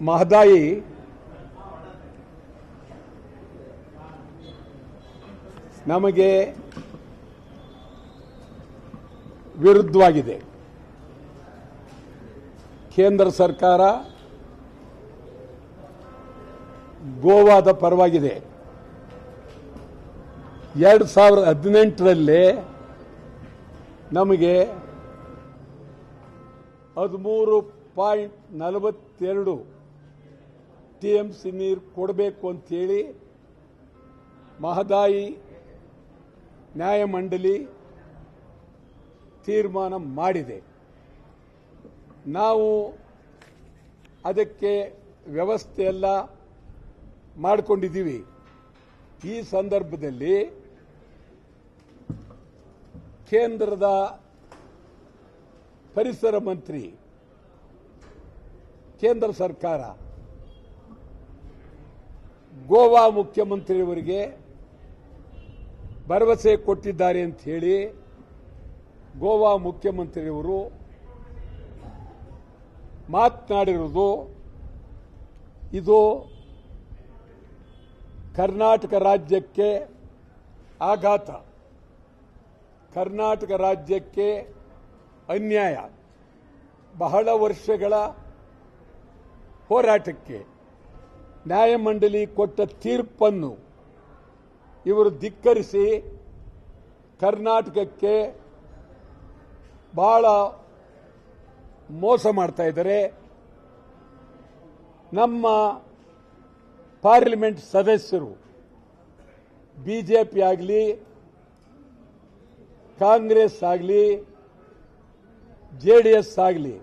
ಮಹದಾಯಿ. ನಮಗೆ ವಿರುದ್ಧವಾಗಿದೆ. ಕೇಂದ್ರ ಸರ್ಕಾರ ಗೋವಾದ ಪರವಾಗಿದೆ. ಎರಡು ಸಾವಿರದ ಹದಿನೆಂಟರಲ್ಲಿ ನಮಗೆ ಹದಿಮೂರು ಪಾಯಿಂಟ್ ನಲವತ್ತೆರಡು ಟಿ ಎಂ ಸಿ ನೀರು ಕೊಡಬೇಕು ಅಂತೇಳಿ ಮಹದಾಯಿ ನ್ಯಾಯಮಂಡಳಿ ತೀರ್ಮಾನ ಮಾಡಿದೆ. ನಾವು ಅದಕ್ಕೆ ವ್ಯವಸ್ಥೆ ಎಲ್ಲ ಮಾಡಿಕೊಂಡಿದ್ದೀವಿ. ಈ ಸಂದರ್ಭದಲ್ಲಿ ಕೇಂದ್ರದ ಪರಿಸರ ಮಂತ್ರಿ, ಕೇಂದ್ರ ಸರ್ಕಾರ ಗೋವಾ ಮುಖ್ಯಮಂತ್ರಿಯವರಿಗೆ ಭರವಸೆ ಕೊಟ್ಟಿದ್ದಾರೆ ಅಂತ ಹೇಳಿ ಗೋವಾ ಮುಖ್ಯಮಂತ್ರಿಯವರು ಮಾತನಾಡಿರುವುದು ಇದು ಕರ್ನಾಟಕ ರಾಜ್ಯಕ್ಕೆ ಆಘಾತ. ಕರ್ನಾಟಕ ರಾಜ್ಯಕ್ಕೆ ಅನ್ಯಾಯ. ಬಹಳ ವರ್ಷಗಳ ಹೋರಾಟಕ್ಕೆ ನ್ಯಾಯಮಂಡಳಿ ಕೊಟ್ಟ ತೀರ್ಪನ್ನು ಇವರು ಧಿಕ್ಕರಿಸಿ ಕರ್ನಾಟಕಕ್ಕೆ ಬಹಳ ಮೋಸ ಮಾಡ್ತಾ ಇದ್ದಾರೆ. ನಮ್ಮ ಪಾರ್ಲಿಮೆಂಟ್ ಸದಸ್ಯರು, ಬಿಜೆಪಿ ಆಗಲಿ, ಕಾಂಗ್ರೆಸ್ ಆಗಲಿ, ಜೆ ಡಿ ಎಸ್ ಆಗಲಿ,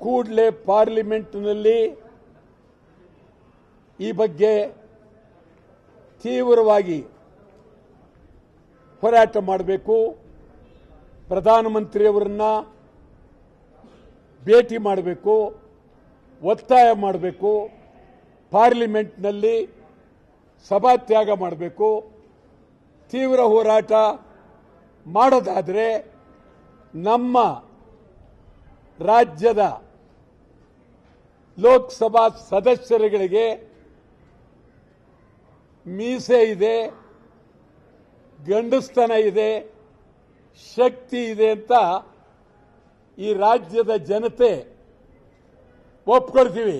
ಕೂಡಲೇ ಪಾರ್ಲಿಮೆಂಟ್ನಲ್ಲಿ ಈ ಬಗ್ಗೆ ತೀವ್ರವಾಗಿ ಹೋರಾಟ ಮಾಡಬೇಕು. ಪ್ರಧಾನಮಂತ್ರಿಯವರನ್ನ ಭೇಟಿ ಮಾಡಬೇಕು, ಒತ್ತಾಯ ಮಾಡಬೇಕು, ಪಾರ್ಲಿಮೆಂಟ್ನಲ್ಲಿ ಸಭಾತ್ಯಾಗ ಮಾಡಬೇಕು. ತೀವ್ರ ಹೋರಾಟ ಮಾಡೋದಾದರೆ ನಮ್ಮ ರಾಜ್ಯದ ಲೋಕಸಭಾ ಸದಸ್ಯರುಗಳಿಗೆ ಮೀಸೆ ಇದೆ, ಗಂಡಸ್ತನ ಇದೆ, ಶಕ್ತಿ ಇದೆ ಅಂತ ಈ ರಾಜ್ಯದ ಜನತೆ ಒಪ್ಕೊಳ್ತೀವಿ.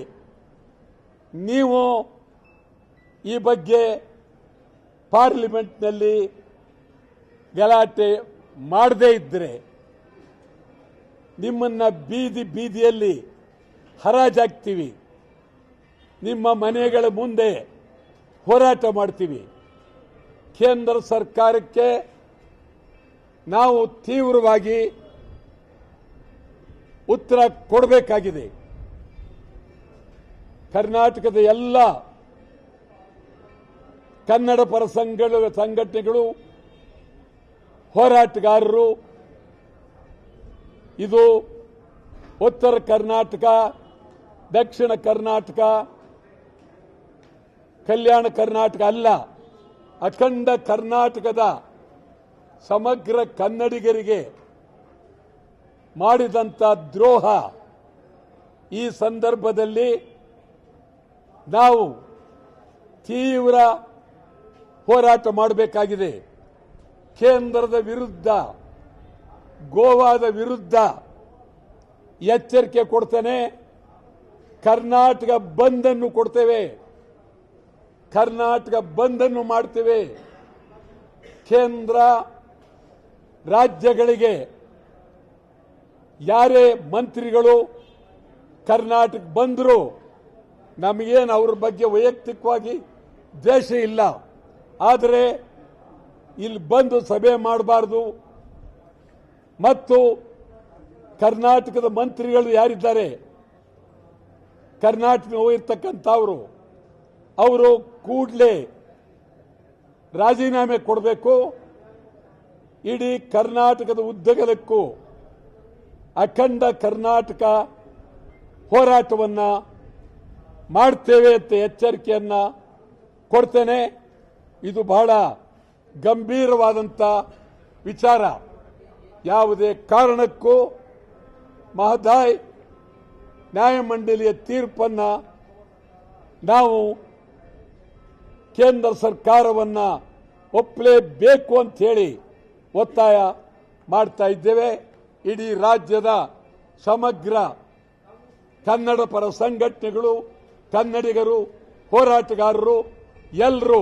ನೀವು ಈ ಬಗ್ಗೆ ಪಾರ್ಲಿಮೆಂಟ್ನಲ್ಲಿ ಗಲಾಟೆ ಮಾಡದೇ ಇದ್ದರೆ ನಿಮ್ಮನ್ನ ಬೀದಿ ಬೀದಿಯಲ್ಲಿ ಹರಾಜಾಗ್ತೀವಿ. ನಿಮ್ಮ ಮನೆಗಳ ಮುಂದೆ ಹೋರಾಟ ಮಾಡ್ತೀವಿ. ಕೇಂದ್ರ ಸರ್ಕಾರಕ್ಕೆ ನಾವು ತೀವ್ರವಾಗಿ ಉತ್ತರ ಕೊಡಬೇಕಾಗಿದೆ. ಕರ್ನಾಟಕದ ಎಲ್ಲ ಕನ್ನಡ ಪರ ಸಂಘಟನೆಗಳು ಹೋರಾಟಗಾರರು, ಇದು ಉತ್ತರ ಕರ್ನಾಟಕ, ದಕ್ಷಿಣ ಕರ್ನಾಟಕ ಕಲ್ಯಾಣ ಕರ್ನಾಟಕ ಅಲ್ಲ, ಅಖಂಡ ಕರ್ನಾಟಕದ ಸಮಗ್ರ ಕನ್ನಡಿಗರಿಗೆ ಮಾಡಿದಂಥ ದ್ರೋಹ ಈ ಸಂದರ್ಭದಲ್ಲಿ ನಾವು ತೀವ್ರ ಹೋರಾಟ ಮಾಡಬೇಕಾಗಿದೆ. ಕೇಂದ್ರದ ವಿರುದ್ಧ, ಗೋವಾದ ವಿರುದ್ಧ ಎಚ್ಚರಿಕೆ ಕೊಡ್ತೇನೆ. ಕರ್ನಾಟಕ ಬಂದನ್ನು ಕೊಡ್ತೇವೆ. ಕರ್ನಾಟಕ ಬಂದನ್ನು ಮಾಡ್ತೇವೆ. ಕೇಂದ್ರ ರಾಜ್ಯಗಳಿಗೆ ಯಾರೇ ಮಂತ್ರಿಗಳು ಕರ್ನಾಟಕ ಬಂದರೂ, ನಮಗೇನು ಅವ್ರ ಬಗ್ಗೆ ವೈಯಕ್ತಿಕವಾಗಿ ದ್ವೇಷ ಇಲ್ಲ. ಆದರೆ ಇಲ್ಲಿ ಬಂದು ಸಭೆ ಮಾಡಬಾರ್ದು. ಮತ್ತು ಕರ್ನಾಟಕದ ಮಂತ್ರಿಗಳು ಯಾರಿದ್ದಾರೆ? ಕರ್ನಾಟಕ ಹೋಗಿರ್ತಕ್ಕಂಥವರು ಅವರು ಕೂಡಲೇ ರಾಜೀನಾಮೆ ಕೊಡಬೇಕು. ಇಡೀ ಕರ್ನಾಟಕದ ಉದ್ದಗಲಕ್ಕೂ ಅಖಂಡ ಕರ್ನಾಟಕ ಹೋರಾಟವನ್ನ ಮಾಡ್ತೇವೆ ಅಂತ ಎಚ್ಚರಿಕೆಯನ್ನ ಕೊಡ್ತೇನೆ. ಇದು ಬಹಳ ಗಂಭೀರವಾದಂಥ ವಿಚಾರ. ಯಾವುದೇ ಕಾರಣಕ್ಕೂ ಮಹದಾಯ್ ನ್ಯಾಯಮಂಡಳಿಯ ತೀರ್ಪನ್ನ ನಾವು ಕೇಂದ್ರ ಸರ್ಕಾರವನ್ನು ಒಪ್ಪಲೇಬೇಕು ಅಂತ ಹೇಳಿ ಒತ್ತಾಯ ಮಾಡ್ತಾ ಇದ್ದೇವೆ. ಇಡೀ ರಾಜ್ಯದ ಸಮಗ್ರ ಕನ್ನಡ ಪರ ಸಂಘಟನೆಗಳು, ಕನ್ನಡಿಗರು, ಹೋರಾಟಗಾರರು ಎಲ್ಲರೂ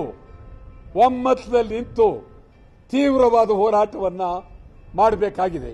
ಒಮ್ಮತದಲ್ಲಿ ನಿಂತು ತೀವ್ರವಾದ ಹೋರಾಟವನ್ನು ಮಾಡಬೇಕಾಗಿದೆ.